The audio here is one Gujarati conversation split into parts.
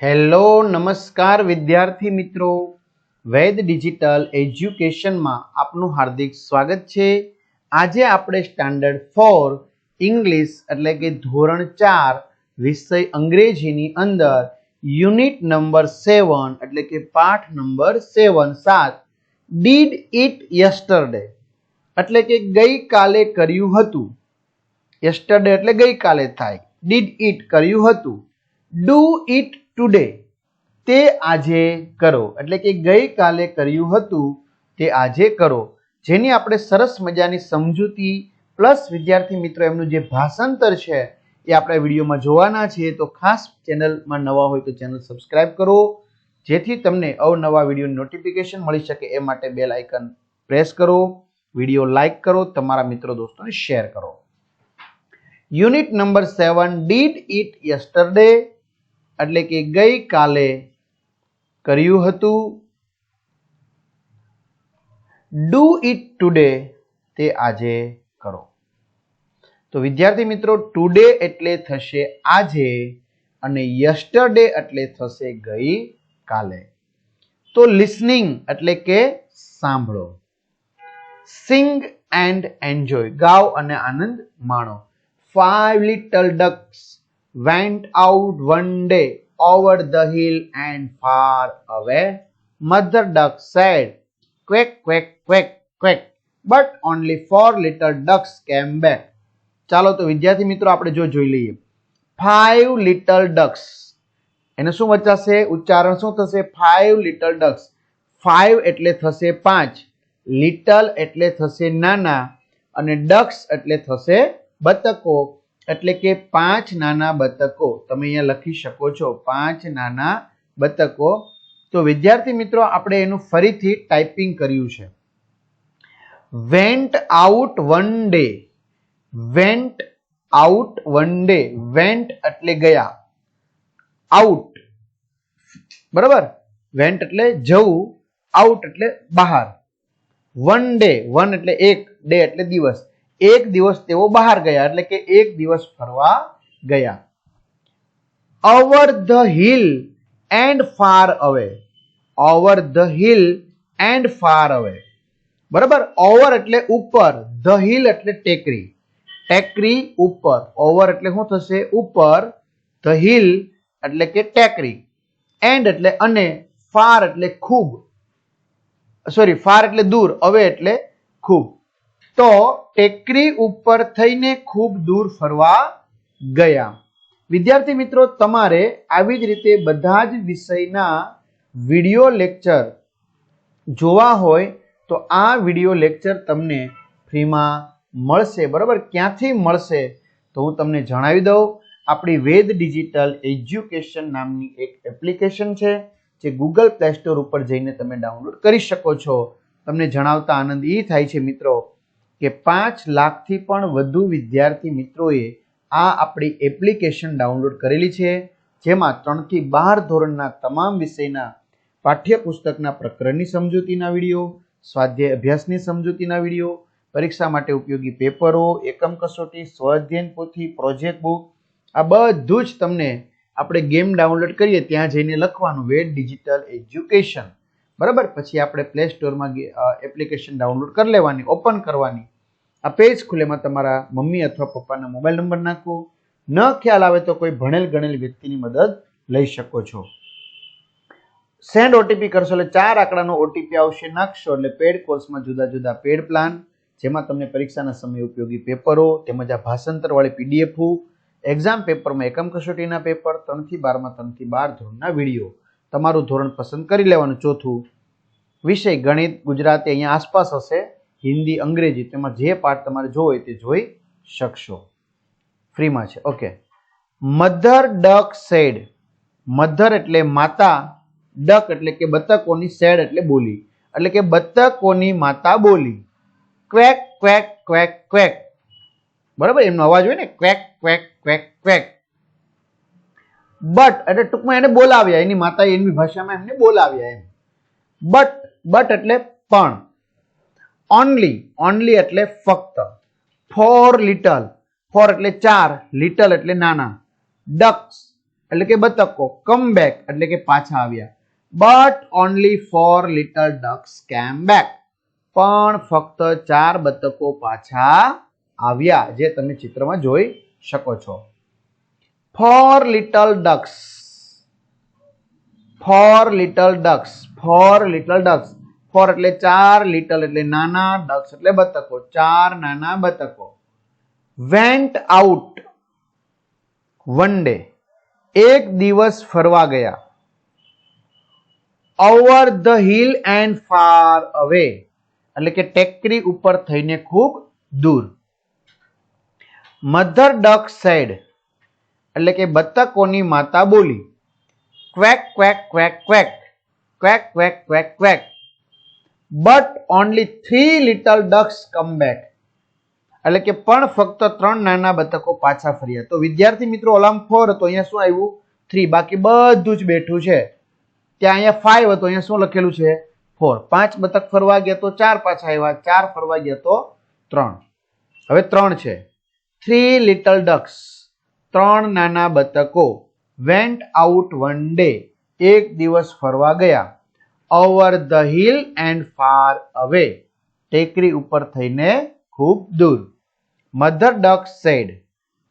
હેલો, નમસ્કાર વિદ્યાર્થી મિત્રો. વૈદ ડિજિટલ એજ્યુકેશનમાં આપનું હાર્દિક સ્વાગત છે. આજે આપણે સ્ટાન્ડર્ડ ફોર ઇંગ્લિશ એટલે કે ધોરણ ચાર વિષય અંગ્રેજીની અંદર યુનિટ નંબર સેવન એટલે કે પાઠ નંબર સેવન સાત ડીડ ઇટ યસ્ટરડે એટલે કે ગઈકાલે કર્યું હતું. યસ્ટરડે એટલે ગઈકાલે થાય. ડીડ ઇટ કર્યું હતું. ડુ ઇટ ટુડે તે આજે કરો. એટલે કે ગઈકાલે કર્યું હતું, તે આજે કરો. જેની આપણે સરસ મજાની સમજૂતી, પ્લસ વિદ્યાર્થી મિત્રો એમનું જે ભાષાંતર છે, એ આપણે વિડીયોમાં જોવાના છે તો ખાસ ચેનલમાં નવા હોય તો ચેનલ સબસ્ક્રાઇબ કરો. જેથી તમને અવનવા વિડીયોની નોટિફિકેશન મળી શકે એ માટે બેલ આઇકન પ્રેસ કરો. વીડિયો લાઇક કરો. તમારા મિત્રો દોસ્તોને શેર કરો. Unit number seven did it yesterday એટલે કે ગઈકાલે કર્યું હતું. ડુ ઇટ ટુડે તે આજે કરો. તો વિદ્યાર્થી મિત્રો ટુડે એટલે થશે આજે અને યસ્ટરડે એટલે થશે ગઈ કાલે તો લિસનિંગ એટલે કે સાંભળો. સિંગ એન્ડ એન્જોય ગાઓ અને આનંદ માણો. Five little ducks went out one day over the hill and far away. Mother duck said, Quack, quack, quack, quack. But only four little ducks came back. ચાલો તો વિદ્યાર્થી મિત્રો આપણે જો જોઈ લઈએ ફાઈવ લિટલ ડક્સ એને શું વચાશે ઉચ્ચારણ શું થશે ફાઈવ લિટલ ડક્સ ફાઈવ એટલે થશે પાંચ લિટલ એટલે થશે નાના અને ડક્સ એટલે થશે બતકો એટલે કે પાંચ નાના બતકો તમે અહીંયા લખી શકો છો, પાંચ નાના બતકો. તો વિદ્યાર્થી મિત્રો, આપણે એનું ફરીથી ટાઈપિંગ કર્યું છે. Went out one day went out one day went એટલે ગયા. આઉટ બરાબર? વેન્ટ એટલે જવું. આઉટ એટલે બહાર. વન ડે વન એટલે એક. ડે એટલે દિવસ. એક દિવસ તેઓ બહાર ગયા, એટલે કે એક દિવસ ફરવા ગયા. Over the hill and far away over the hill and far away બરાબર? ઓવર એટલે ઉપર. ધ હિલ એટલે ટેકરી. ટેકરી ઉપર. ઓવર એટલે શું થશે? ઉપર. ધ હિલ એટલે કે ટેકરી. એન્ડ એટલે અને. ફાર એટલે ખૂબ. સોરી ફાર એટલે દૂર. અવે એટલે ખૂબ. તો ટેકરી ઉપર થઈને ખૂબ દૂર ફરવા ગયા. વિદ્યાર્થી મિત્રો, તમારે આવી જ રીતે બધા જ વિષયના વીડિયો લેક્ચર જોવા હોય તો આ વીડિયો લેક્ચર તમને ફ્રીમાં મળશે. બરાબર? ક્યાંથી મળશે તો હું તમને જણાવી દઉં. આપણી વેદ ડિજિટલ એજ્યુકેશન નામની એક એપ્લિકેશન છે, જે ગૂગલ પ્લે સ્ટોર ઉપર જઈને તમે ડાઉનલોડ કરી શકો છો. તમને જણાવતા આનંદ એ થાય છે મિત્રો કે પાંચ લાખથી પણ વધુ વિદ્યાર્થી મિત્રોએ આ આપણી એપ્લિકેશન ડાઉનલોડ કરેલી છે, જેમાં ત્રણથી બાર ધોરણના તમામ વિષયના પાઠ્યપુસ્તકના પ્રકરણની સમજૂતીના વીડિયો, સ્વાધ્યાય અભ્યાસની સમજૂતીના વીડિયો, પરીક્ષા માટે ઉપયોગી પેપરો, એકમ કસોટી સ્વઅધ્યયન પોથી, પ્રોજેક્ટ બુક, આ બધું જ તમને આપણે ગેમ ડાઉનલોડ કરીએ ત્યાં જઈને લખવાનું વેડ ડિજિટલ એજ્યુકેશન. બરાબર? પછી આપણે પ્લે સ્ટોરમાં એપ્લિકેશન ડાઉનલોડ કરી લેવાની ઓપન કરવાની. આ પેજ ખુલેમાં તમારા મમ્મી અથવા પપ્પાના મોબાઈલ નંબર નાખો. ન ખ્યાલ આવે તો કોઈ ભણેલ ગણેલ વ્યક્તિની મદદ લઈ શકો છો. સેન્ડ ઓટીપી કરશો એટલે ચાર આંકડાનો ઓટીપી આવશે, નાખશો એટલે પેડ કોર્સમાં જુદા જુદા પેડ પ્લાન જેમાં તમને પરીક્ષાના સમય ઉપયોગી પેપરો, તેમજ આ ભાષાંતરવાળી પીડીએફ એક્ઝામ પેપરમાં એકમ કસોટીના પેપર ત્રણથી બારમાં, ત્રણથી બાર ધોરણના વીડિયો તમારું ધોરણ પસંદ કરી લેવાનું ચોથું. વિષય ગણિત ગુજરાતી અહીંયા આસપાસ હશે. હિન્દી, અંગ્રેજી તેમાં જે પાઠ તમારે જોવો હોય તે જોઈ શકશો. ફ્રીમાં છે. Okay mother duck said mother એટલે માતા ડક એટલે કે બતકોની સેડ એટલે બોલી. એટલે કે બતકોની માતા બોલી. ક્વેક ક્વેક ક્વેક ક્વેક બરાબર? એમનો અવાજ હોય ને? Quack quack quack quack but એટલે ટૂંકમાં એને બોલાવ્યા. એની માતા એની ભાષામાં એમને બોલાવ્યા એમ. બટ બટ એટલે પણ. ઓનલી ઓનલી એટલે ફક્ત. ફોર લિટલ ફોર એટલે ચાર લિટલ એટલે નાના. ડક્સ એટલે કે બતકો. કમ બેક એટલે કે પાછા આવ્યા. But only four little ducks came back પણ ફક્ત ચાર બતકો પાછા આવ્યા, જે તમે ચિત્રમાં જોઈ શકો છો. Four little ducks four little ducks four little ducks four એટલે ચાર લિટલ એટલે નાના ડક્સ એટલે બતકો, ચાર નાના બતકો. વેન્ટ આઉટ વન ડે, એક દિવસ ફરવા ગયા. Over the hill and far away, એટલે કે ટેકરી ઉપર થઈને ખૂબ દૂર. મધર ડક સેડ, એટલે કે બતકોની માતા બોલી. Quack quack quack quack quack quack quack quack but only three little ducks come back એટલે કે પણ ફક્ત ત્રણ નાના બતકો પાછા ફર્યા. તો વિદ્યાર્થી મિત્રો ઓલામ ફોર હતો, અહીંયા શું આવ્યું? થ્રી બાકી બધું જ બેઠું છે. ત્યાં અહીંયા ફાઈવ હતો, અહીંયા શું લખેલું છે? ફોર પાંચ બતક ફરવા ગયા તો ચાર પાછા આવ્યા. ચાર ફરવા ગયા તો ત્રણ. હવે ત્રણ છે. થ્રી લિટલ ડક્સ ત્રણ નાના બતકો. વેન્ટ આઉટ વન ડે એક દિવસ ફરવા ગયા. Over the hill and far away ટેકરી ઉપર થઈને ખૂબ દૂર. મધર ડક સેડ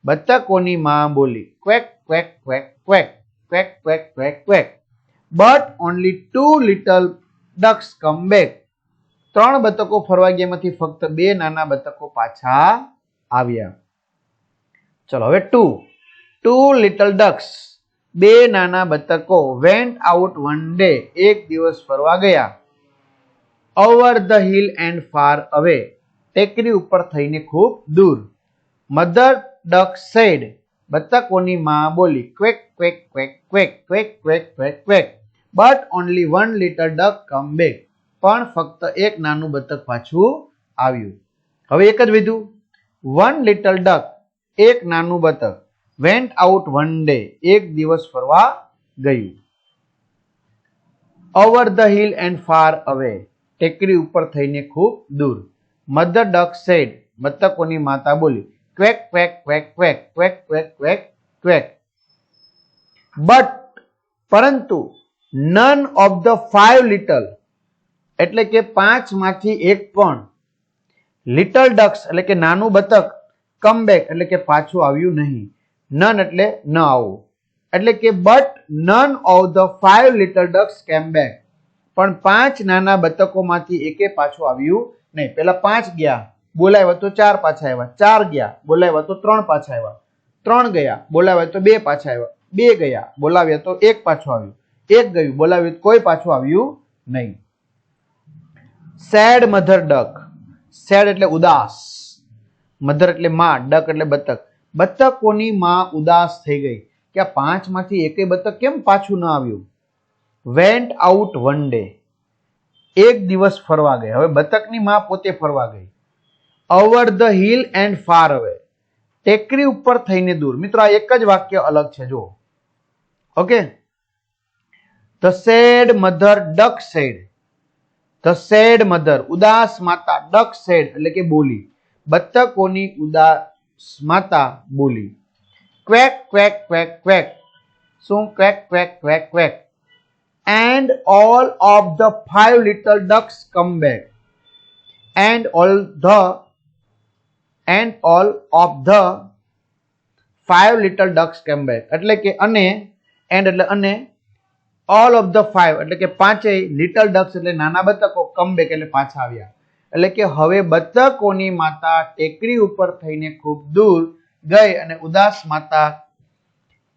બતકોની માં બોલી, quack quack quack quack quack quack quack quack. But only two little ducks come back ત્રણ બતકો ફરવા ગયામાંથી ફક્ત બે નાના બતકો પાછા આવ્યા. ચલો હવે ટુ ટુ લિટલ ડક્સ બે નાના બતકો વેન્ટ આઉટ વન ડે એક દિવસ ફરવા ગયા. Over the hill and far away ટેકરી ઉપર થઈને ખૂબ દૂર. મધર ડક સેડ બતકોની માં બોલી quack quack quack quack quack quack quack quack but only one little duck come back પણ ફક્ત એક નાનું બતક પાછું આવ્યું. હવે એક જ વિધું. વન લિટલ ડક એક નાનું બતક. વેન્ટ આઉટ વન ડે એક દિવસ ફરવા ગયું. Over the hill and far away ટેકરી ઉપર થઈને ખૂબ દૂર. મધર ડક સેડ બતકોની માતા બોલી, quack quack quack quack quack quack quack quack. But પરંતુ none of the five little એટલે કે પાંચમાંથી એક પણ લિટલ ડક્સ એટલે કે નાનું બતક કમ બેક એટલે કે પાછું આવ્યું નહીં. નન એટલે ન આવવું એટલે કે but none of the five little ducks came back પણ પાંચ નાના બતકોમાંથી એકે પાછું આવ્યું નહીં. પેલા પાંચ ગયા બોલાવ્યા તો ચાર પાછા આવ્યા. ચાર ગયા બોલાવ્યા તો ત્રણ પાછા આવ્યા. ત્રણ ગયા બોલાવ્યા તો બે પાછા આવ્યા. બે ગયા બોલાવ્યા તો એક પાછું આવ્યું. એક ગયું બોલાવ્યું કોઈ પાછું આવ્યું નહીં. સેડ મધર ડક સેડ એટલે ઉદાસ. મધર એટલે માં ડક એટલે બતક. બતકોની માં ઉદાસ થઈ ગઈ કે આ પાંચમાંથી એકે બતક કેમ પાછું ન આવ્યું? વેન્ટ આઉટ વન ડે એક દિવસ ફરવા ગઈ. હવે બતકની માં પોતે ફરવા ગઈ. Over the hill and far away ટેકરી ઉપર થઈને દૂર. મિત્રો, આ એક જ વાક્ય અલગ છે. જો okay? The sad mother duck said the sad mother ઉદાસ માતા ડક સેડ એટલે કે બોલી. બતકોની ઉદાસ માતા બોલી. Quack quack quack quack. શું quack quack quack quack? And all of the five little ducks come back and all the and all of the five little ducks came back એટલે કે અને એન્ડ એટલે અને ઓલ ઓફ ધ ફાઈવ એટલે કે પાંચેય લિટલ ડક્સ એટલે નાના બતકો કમ બેક એટલે પાછા આવ્યા. એટલે કે હવે બતકોની માતા ટેકરી ઉપર થઈને ખૂબ દૂર ગઈ અને ઉદાસ માતા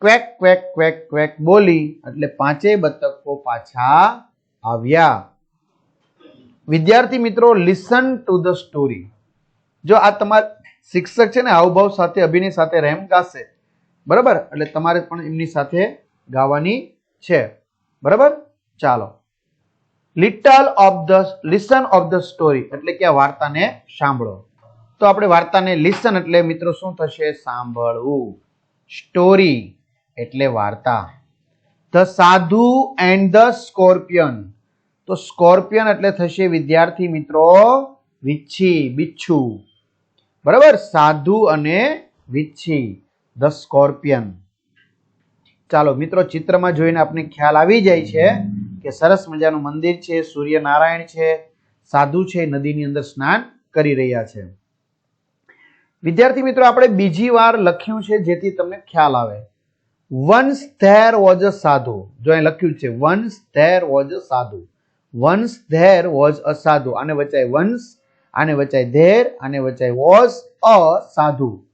ક્વેક ક્વેક ક્વેક ક્વેક બોલી એટલે પાંચેય બતકો પાછા આવ્યા. વિદ્યાર્થી મિત્રો લિસન ટુ ધ સ્ટોરી જો આ તમારા શિક્ષક છે ને હાવભાવ સાથે, અભિનય સાથે રેમ ગાશે. બરાબર? એટલે તમારે પણ એમની સાથે ગાવાની છે. બરાબર? ચાલો. Little of the listen of the story એટલે કે વાર્તાને સાંભળો. તો આપણે વાર્તાને લિસન એટલે મિત્રો શું થશે? સાંભળવું. સ્ટોરી એટલે વાર્તા. The sadhu and the scorpion તો સ્કોર્પિયન એટલે થશે વિદ્યાર્થી મિત્રો વિચ્છી, બિચ્છુ. બરાબર? સાધુ અને વિચ્છી. ધ સ્કોર્પિયન ચાલો મિત્રો ચિત્રમાં જોઈને આપને ખ્યાલ આવી જાય છે. કે સરસ મજાનું મંદિર છે, સૂર્યનારાયણ છે, સાધુ છે નદીની અંદર સ્નાન કરી રહ્યા છે. વિદ્યાર્થી મિત્રો, આપણે બીજી વાર લખ્યું છે જેથી તમને ખ્યાલ આવે. વન્સ ધેર વોઝ અ સાધુ. જો અહીં લખ્યું છે વન્સ ધેર વોઝ અ સાધુ. વન્સ ધેર વોઝ અ સાધુ. આને વચાય વન્સ આને વચાય ધેર આને વચાય વોઝ અ સાધુ.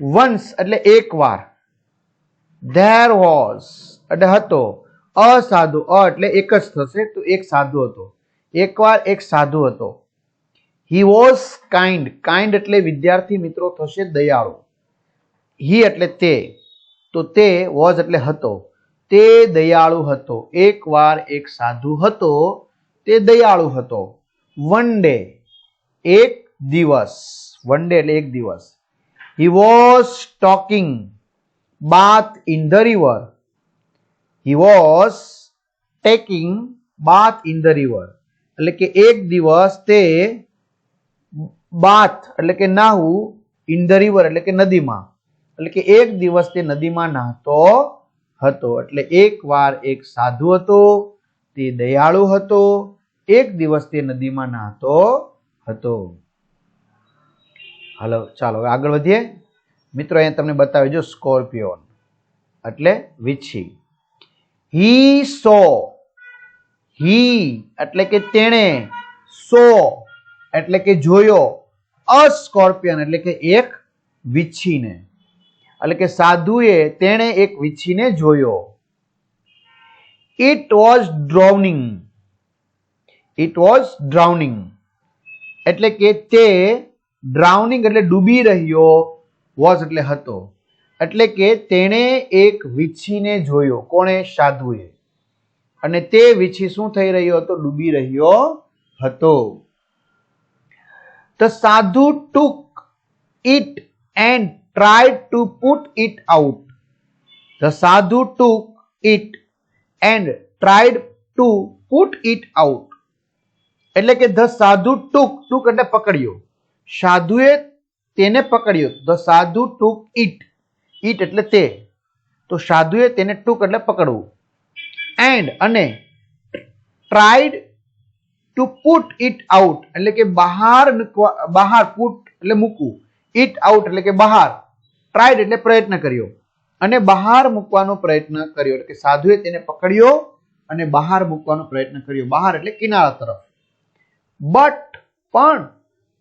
વન્સ એટલે એકવાર ધેર વોઝ એટલે હતો. અસાધુ. અ એટલે એક જ થશે. તો એક સાધુ હતો. એકવાર એક સાધુ હતો. હી વોઝ કાઇન્ડ કાઇન્ડ એટલે વિદ્યાર્થી મિત્રો થશે દયાળુ. હી એટલે તે. તો તે વોઝ એટલે હતો. તે દયાળુ હતો. એકવાર એક સાધુ હતો, તે દયાળુ હતો. વન ડે એક દિવસ. વન ડે એટલે એક દિવસ. He was taking bath in the river. He was taking bath in the river. એટલે કે એક દિવસ તે બાથ એટલે કે નાહવું ઇન ધ રિવર એટલે કે નદીમાં. એટલે કે એક દિવસ તે નદીમાં નાહતો હતો. એટલે એક વાર એક સાધુ હતો, તે દયાળુ હતો, એક દિવસ તે નદીમાં નાહતો હતો. હાલો, ચાલો આગળ વધીએ. મિત્રો, અહીંયા તમને બતાવી જો સ્કોર્પિયોન, એટલે વીછી. હી સો. હી એટલે કે તેણે સો એટલે કે જોયો. અ સ્કોર્પિયન એટલે કે એક વિચ્છીને એટલે કે સાધુએ તેણે એક વિચ્છીને જોયો. It was drowning it was drowning એટલે કે તે ડ્રાઉનિંગ એટલે ડૂબી રહ્યો વોઝ એટલે હતો. એટલે કે તેણે એક વીછીને જોયો. કોણે? સાધુએ. અને તે વીછી શું થઈ રહ્યો હતો? ડૂબી રહ્યો હતો. The sadhu took it and try to put it out the sadhu took it and tried to put it out એટલે કે ધ સાધુ ટુક ટુક એટલે પકડ્યો. સાધુએ તેને પકડ્યો. The sadhu took it it એટલે તે. તો સાધુએ તેને ટૂંક એટલે પકડવું. એન્ડ અને tried to put it out એટલે કે બહાર બહાર પુટ એટલે મૂકવું. ઇટ આઉટ એટલે કે બહાર. ટ્રાઈડ એટલે પ્રયત્ન કર્યો. અને બહાર મૂકવાનો પ્રયત્ન કર્યો એટલે કે સાધુએ તેને પકડ્યો અને બહાર મૂકવાનો પ્રયત્ન કર્યો. બહાર એટલે કિનારા તરફ. બટ પણ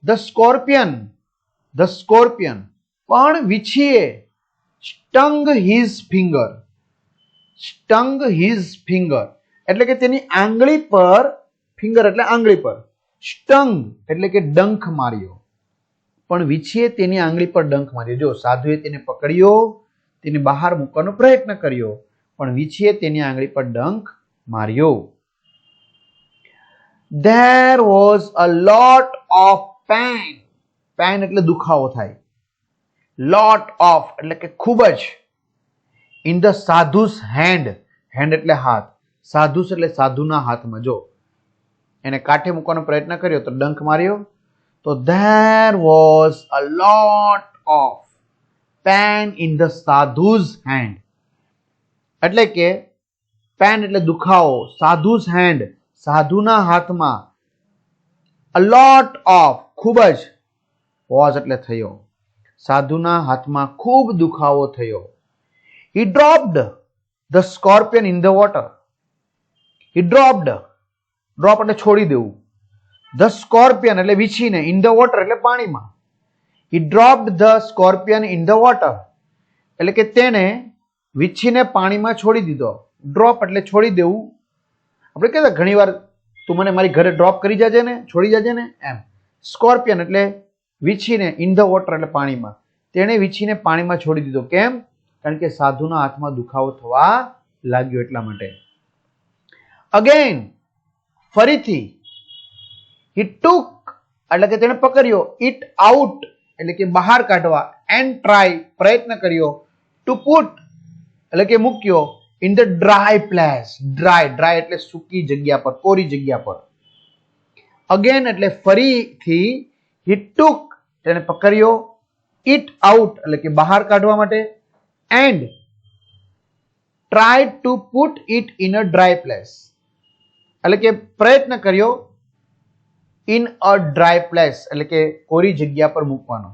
ધ સ્કોર્પિયન ધ સ્કોર્પિયન પણ વીછીએ. Stung his finger stung his finger એટલે કે તેની આંગળી પર ફિંગર એટલે આંગળી પર. સ્ટંગ એટલે કે ડંખ માર્યો. પણ વિછીએ તેની આંગળી પર ડંખ માર્યો. જો સાધુએ તેને પકડ્યો, તેને બહાર મૂકવાનો પ્રયત્ન કર્યો, પણ વિછીએ તેની આંગળી પર ડંખ માર્યો. There was a lot of pain pain એટલે દુખાવો થાય. લોટ ઓફ એટલે કે ખૂબ જ in the sadhu's hand hand એટલે હાથ. સાધુસ એટલે સાધુના હાથમાં. જો, એને કાંઠે મૂકવાનો પ્રયત્ન કર્યો તો ડંખ માર્યો, તો there was a lot of pain in the sadhu's hand એટલે કે પેન એટલે દુખાવો. સાધુઝ હેન્ડ સાધુના હાથમાં અ લોટ ઓફ ખૂબ જ વોઝ એટલે થયો. સાધુના હાથમાં ખૂબ દુખાવો થયો. He dropped the scorpion in the water he dropped drop એટલે છોડી દેવું. ધ સ્કોર્પિયન એટલે વીછીને ઇન ધ વોટર એટલે પાણીમાં. He dropped the scorpion in the water એટલે કે તેણે વીછીને પાણીમાં છોડી દીધો. ડ્રોપ એટલે છોડી દેવું. આપણે કહેતા ઘણીવાર, તું મને મારી ઘરે ડ્રોપ કરી જાજે ને, છોડી જાજે ને? એમ. સ્કોર્પિયન એટલે વીછીને ઇન ધ વોટર એટલે પાણીમાં. તેણે વીછીને પાણીમાં છોડી દીધો. કેમ? કારણ કે સાધુના હાથમાં દુખાવો થવા લાગ્યો એટલા માટે. અગેન ફરીથી ટુક એટલે કે તેણે પકડ્યો ઇટ આઉટ એટલે કે બહાર કાઢવા એન્ડ ટ્રાય પ્રયત્ન કર્યો ટુ પુટ એટલે કે મૂક્યો in the dry place dry dry એટલે સૂકી જગ્યા પર, કોરી જગ્યા પર. અગેન એટલે ફરીથી હી ટુક તેને પકડ્યો. ઇટ આઉટ એટલે કે બહાર કાઢવા માટે. And try to put it in a dry place એટલે કે પ્રયત્ન કર્યો ઇન અ ડ્રાય પ્લેસ એટલે કે કોરી જગ્યા પર મૂકવાનો.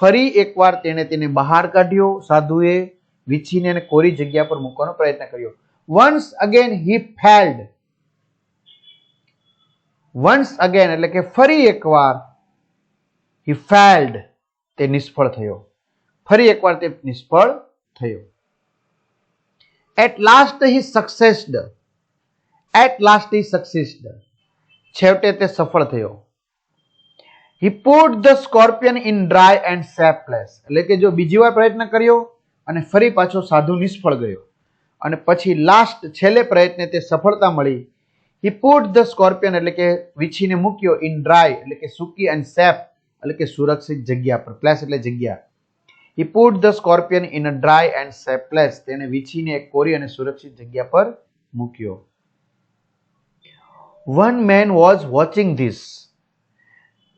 ફરી એકવાર તેણે તેને બહાર કાઢ્યો, સાધુએ વીછીને એને કોરી જગ્યા પર મૂકવાનો પ્રયત્ન કર્યો. Once again he failed once again એટલે કે ફરી એકવાર હી ફેલ્ડ તે નિષ્ફળ થયો. ફરી એકવાર તે નિષ્ફળ થયો. At last he succeeded at last he succeeded છેવટે તે સફળ થયો. He put the scorpion in dry and safe place એટલે કે જો બીજી વાર પ્રયત્ન કર્યો અને ફરી પાછો સાધુ નિષ્ફળ ગયો. અને પછી લાસ્ટ છેલ્લે પ્રયત્ને તે સફળતા મળી. હી પુટ ધ સ્કોર્પિયન એટલે કે વીછીને મૂક્યો ઇન ડ્રાય એટલે કે સૂકી એન્ડ સેફ એટલે કે સુરક્ષિત જગ્યા પર, પ્લેસ એટલે જગ્યા. He put the scorpion in a dry and safe place તેને વીછીને એક કોરી અને સુરક્ષિત જગ્યા પર મૂક્યો. One man was watching this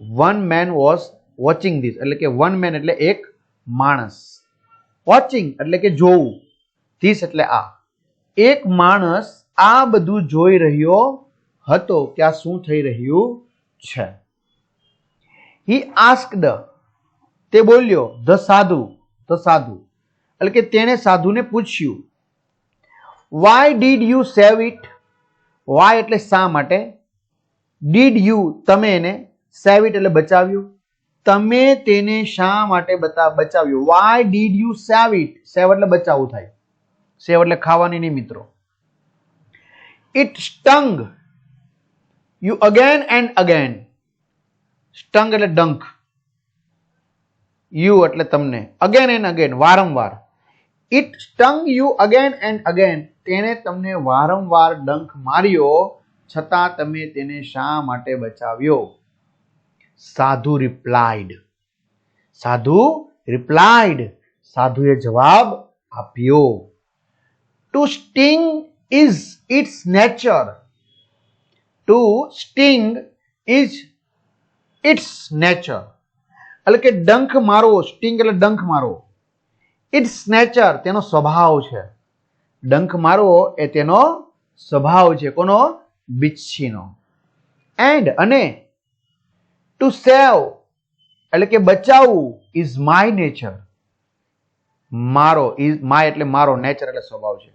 one man was watching this એટલે કે વન મેન એટલે એક માણસ. વોચિંગ એટલે કે જોવું. ધીસ એટલે આ. એક માણસ આ બધું જોઈ રહ્યો હતો કે આ શું થઈ રહ્યું છે. હી આસ્કડ તે બોલ્યો ધ સાધુ ધ સાધુ. એટલે કે તેણે સાધુને પૂછ્યું why did you save it why એટલે શા માટે? ડીડ યુ તમે એને સેવ ઇટ એટલે બચાવ્યું? તમે તેને શા માટે બતા, બચાવ્યું? Why did you save it save એટલે બચાવવું થાય. સેવ એટલે ખાવાની નહીં, મિત્રો. It stung you again and again stung એટલે ડંખ. યુ એટલે તમને. અગેન એન્ડ અગેન વારંવાર. It stung you again and again તેણે તમને વારંવાર ડંખ માર્યો, છતાં તમે તેને શા માટે બચાવ્યો? સાધુ રિપ્લાઇડ સાધુ રિપ્લાઇડ સાધુએ જવાબ આપ્યો. To sting is its nature to sting is its nature એટલે કે ડંખ મારવો સ્ટિંગ એટલે ડંખ મારવો. ઇટ્સ નેચર તેનો સ્વભાવ છે. ડંખ મારવો એ તેનો સ્વભાવ છે, કોનો? બિચ્છીનો એન્ડ અને ટુ સેવ એટલે કે બચાવવું ઇઝ માય નેચર મારો ઇઝ માય એટલે મારો નેચર એટલે સ્વભાવ છે.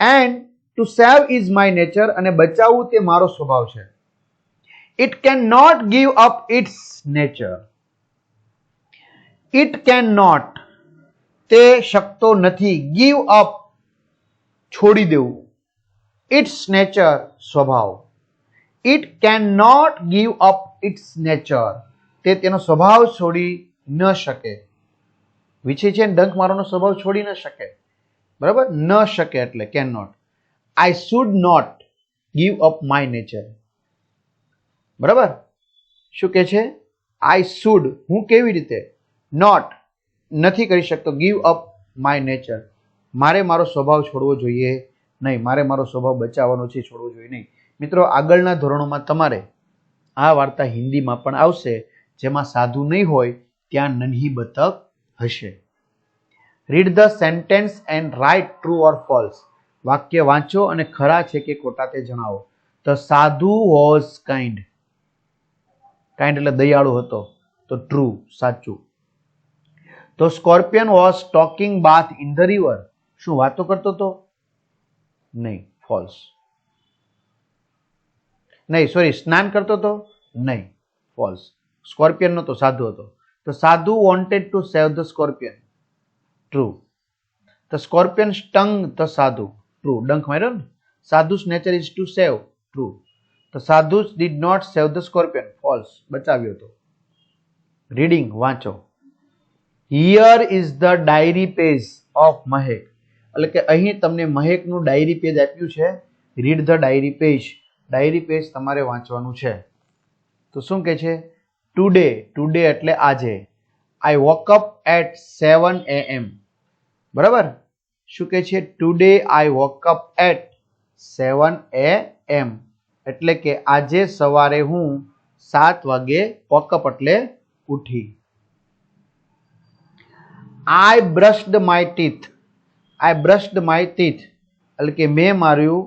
And to save is my nature અને બચાવવું તે મારો સ્વભાવ છે. It can not up up nature. Can not તે શકતો નથી. ગીવ અપ છોડી દેવું. ઇટ્સ નેચર સ્વભાવ. It can not give up its nature તે તેનો સ્વભાવ છોડી ન શકે. વિશે છે ડંખ મારવાનો સ્વભાવ છોડી ન શકે. બરાબર? ન શકે એટલે can not I should not give up my nature બરાબર? શું કહે છે? આઈ શુડ હું કેવી રીતે? નોટ નથી કરી શકતો. ગીવ અપ માય નેચર મારે મારો સ્વભાવ છોડવો જોઈએ નહીં. મારે મારો સ્વભાવ બચાવવાનો છે, છોડવો જોઈએ નહીં. મિત્રો, આગળના ધોરણોમાં તમારે આ વાર્તા હિન્દીમાં પણ આવશે, જેમાં સાધુ નહીં હોય, ત્યાં નન્હી બતક હશે. Read the sentence and write true or false વાક્ય વાંચો અને ખરા છે કે ખોટા તે જણાવો. ધ સાધુ વોઝ કાઇન્ડ કાઇન્ડ એટલે દયાળુ હતો. તો ટ્રુ સાચું. તો scorpion was talking bath in the river શું વાતો કરતો હતો? નહીં ફોલ્સ નહીં સોરી સ્નાન કરતો હતો? નહીં ફોલ્સ સ્કોર્પિયન તો સાધુ હતો. તો sadhu wanted to save the scorpion true the scorpion stung the sadhu. True ડંખ માર્યો ને? Sadhu's nature is to save true the sadhu did not save the scorpion false બચાવ્યો હતો રીડિંગ વાંચો. Here is the diary page of Mahek એટલે કે અહીં તમને મહેકનું ડાયરી પેજ આપ્યું છે. Read the diary page diary page તમારે વાંચવાનું છે. તો શું કે છે? ટુડે ટુડે એટલે આજે. આઈ વોકઅપ એટ સેવન એ એમ બરાબર? શું કે છે? Today I woke up eight seven એ એમ એટલે કે આજે સવારે હું સાત વાગે વોકઅપ એટલે ઉઠી. I brushed my teeth I brushed my teeth એટલે કે મેં માર્યું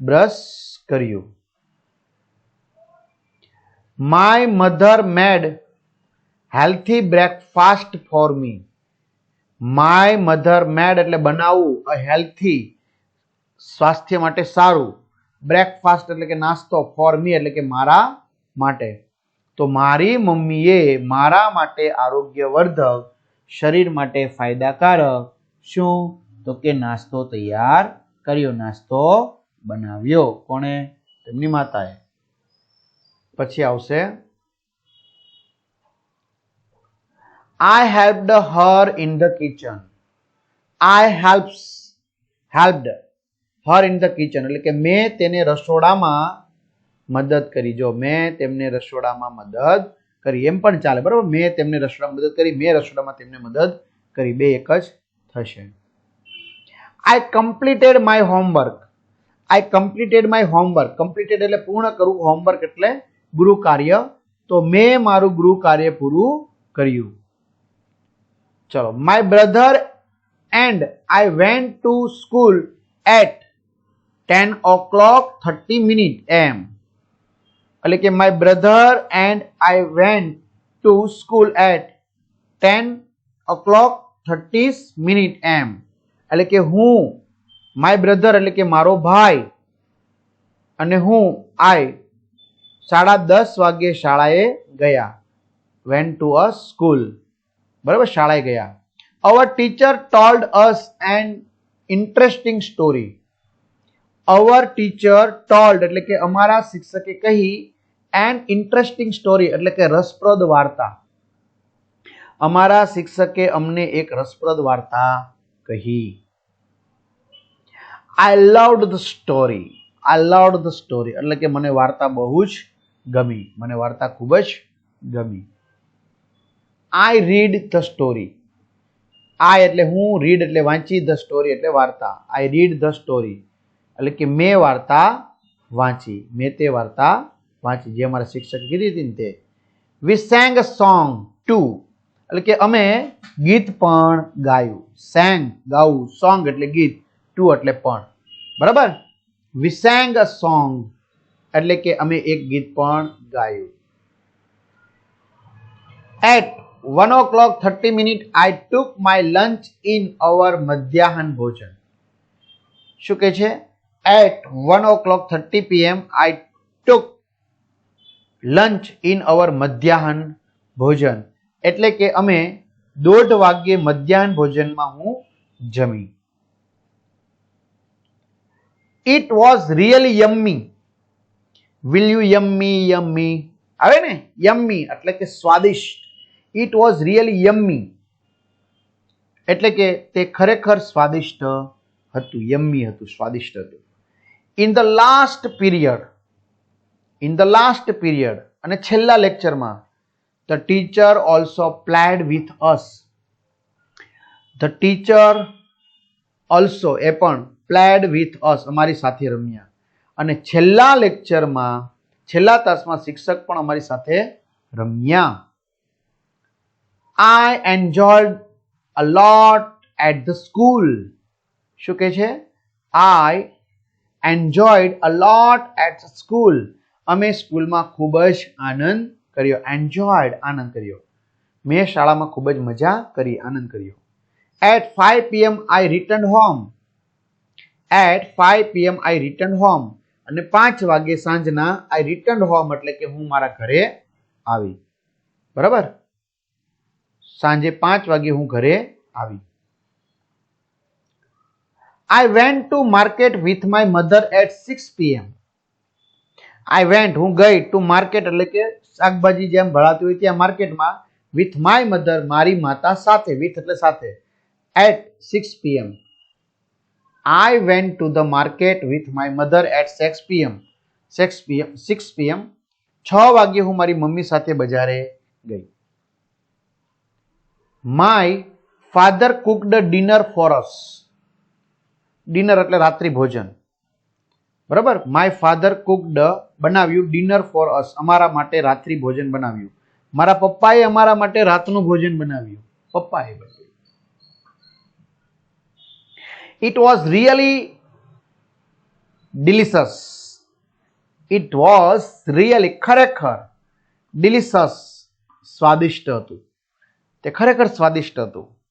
બ્રશ કર્યું. My mother made healthy breakfast for me my mother made એટલે બનાવવું અ હેલ્થી સ્વાસ્થ્ય માટે સારું. બ્રેકફાસ્ટ એટલે કે નાસ્તો ફોર મી એટલે કે મારા માટે. તો મારી મમ્મીએ મારા માટે આરોગ્યવર્ધક, શરીર માટે ફાયદાકારક શું? તો કે નાસ્તો તૈયાર કર્યો, નાસ્તો બનાવ્યો. કોણે? તેમની માતાએ. પછી આવશે. I helped her in the kitchen I helps helped her in the kitchen એટલે કે મેં તેને રસોડામાં મદદ કરી. જો મેં તેમને રસોડામાં મદદ કરી, એમ પણ ચાલે. બરાબર? મેં તેમને રસોડામાં મદદ કરી, મેં રસોડામાં તેમને મદદ કરી. બે એક જ થશે. I completed my homework I completed my homework completed એટલે પૂર્ણ કરવું હોમવર્ક એટલે ગૃહ કાર્ય. તો મેં મારું ગૃહ કાર્ય પૂરું કર્યું. ચલો. My brother and I went to school at ten o'clock thirty minute AM એટલે કે my brother and I went to school at ten o'clock thirties minute AM એટલે કે હું માય બ્રધર એટલે કે મારો ભાઈ અને હું આઈ સાડા દસ વાગ્યે શાળાએ ગયા. વેન ટુ અ સ્કૂલ બરાબર? શાળાએ ગયા. Our teacher told us and interesting story our teacher told એટલે કે અમારા શિક્ષકે કહી એન ઇન્ટરેસ્ટિંગ સ્ટોરી એટલે કે રસપ્રદ વાર્તા. અમારા શિક્ષકે અમને એક રસપ્રદ વાર્તા કહી. I loved the story I loved the story એટલે કે મને વાર્તા બહુ જ ગમી. મને વાર્તા ખૂબ જ ગમી. I read the story I એટલે હું રીડ એટલે વાંચી ધ સ્ટોરી એટલે વાર્તા. આઈ રીડ ધ સ્ટોરી એટલે કે મેં વાર્તા વાંચી, મેં તે વાર્તા વાંચી, જે અમારા શિક્ષકે કીધી હતી ને તે. વી સેંગ સોંગ ટુ એટલે કે અમે ગીત પણ ગાયું. સેંગ ગાવું સોંગ એટલે ગીત ટુ એટલે પણ. બરાબર? વી સેંગ સોંગ એટલે કે અમે એક ગીત પણ ગાયું. At one o'clock thirty minute I took my lunch in our મધ્યાહન ભોજન શું કે છે? At one o'clock thirty I took lunch in our મધ્યાહન ભોજન એટલે કે અમે દોઢ વાગ્યે મધ્યાહન ભોજનમાં હું જમી. It was really yummy will you yummy yummy આવે ને? યમ્મી એટલે કે સ્વાદિષ્ટ. ઇટ વોઝ રિયલી યમ્મી એટલે કે તે ખરેખર સ્વાદિષ્ટ હતું યમ્મી હતું, સ્વાદિષ્ટ હતું. In the last period in the last period અને છેલ્લા લેક્ચરમાં the teacher also played with us the teacher also એ પણ પ્લેડ વિથ અસ અમારી સાથે રમ્યા. અને છેલ્લા લેક્ચરમાં છેલ્લા તાસમાં શિક્ષક પણ અમારી સાથે રમ્યા. I enjoyed a lot at the school શું કે છે? I enjoyed a lot at school અમે સ્કૂલમાં ખૂબ જ આનંદ કર્યો. એન્જોયડ આનંદ કર્યો. મેં શાળામાં ખૂબ જ મજા કરી, આનંદ કર્યો. At five PM I return home at five PM I return home અને પાંચ વાગે સાંજના આઈ રિટર્ન હોમ એટલે કે હું મારા ઘરે આવી. બરાબર? સાંજે પાંચ વાગે હું ઘરે આવી. I went to market with my mother at six PM I went હું ગઈ ટુ માર્કેટ એટલે કે શાકભાજી જેમ ભળાતી હોય ત્યાં માર્કેટમાં વિથ માય મધર મારી માતા સાથે વિથ એટલે સાથે at six PM I went to the market with my mother at six PM six PM six PM છ વાગે હું મારી મમ્મી સાથે બજારે ગઈ. My father cooked dinner for us dinner એટલે રાત્રિ ભોજન. બરાબર? માય ફાધર કુકડ બનાવ્યું ડિનર ફોર અસ અમારા માટે રાત્રિ ભોજન બનાવ્યું. મારા પપ્પાએ અમારા માટે રાતનું ભોજન બનાવ્યું. પપ્પાએ it was really delicious it was really ખરેખર ડિલિશસ સ્વાદિષ્ટ હતું. તે ખરેખર સ્વાદિષ્ટ હતું.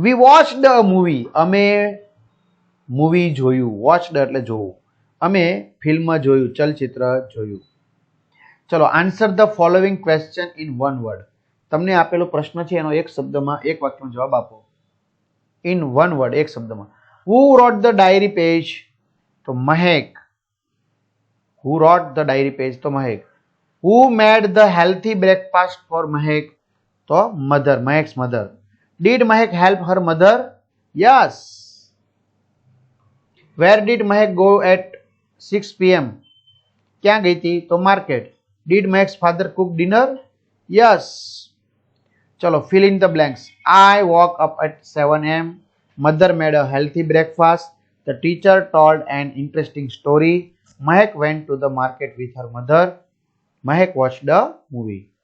વી વોચ ધ મૂવી અમે મૂવી જોયું. વોચ ધ એટલે જોવું. અમે ફિલ્મ જોયું, ચલચિત્ર જોયું. ચલો answer the following question in one word તમને આપેલો પ્રશ્ન છે, એનો એક શબ્દમાં એક વાક્યમાં જવાબ આપો. ઇન વન વર્ડ એક શબ્દમાં. Who wrote the diary page to Mahek. Who wrote the diary page તો Mahek. Who made the healthy breakfast for Mahek? તો mother Mahek's mother did Mahek help her mother yes where did Mahek go at six PM ક્યાં ગઈ હતી તો market did Mahek's father cook dinner yes ચલો in the blanks i woke up at 7 am mother made a healthy breakfast the teacher told an interesting story mahek went to the market with her mother mahek watched a movie હવે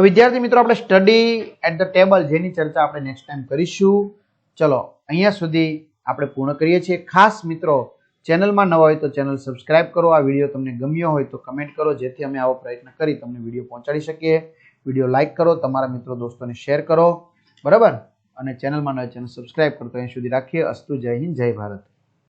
વિદ્યાર્થી મિત્રો, આપણે સ્ટડી એટ ધ ટેબલ જેની ચર્ચા આપણે નેક્સ્ટ ટાઈમ કરીશું. ચલો, અહીંયા સુધી આપણે પૂર્ણ કરીએ છીએ. ખાસ મિત્રો, ચેનલમાં નવા હોય તો ચેનલ સબસ્ક્રાઇબ કરો. આ વીડિયો તમને ગમ્યો હોય તો કમેન્ટ કરો, જેથી અમે આવો પ્રયત્ન કરી તમને વીડિયો પહોંચાડી શકીએ. વીડિયો લાઇક કરો, તમારા મિત્રો દોસ્તોને શેર કરો. બરાબર? અને ચેનલમાં નવા ચેનલ કરો, તો અહીં સુધી રાખીએ. અસ્તુ, જય હિન્દ, જય ભારત.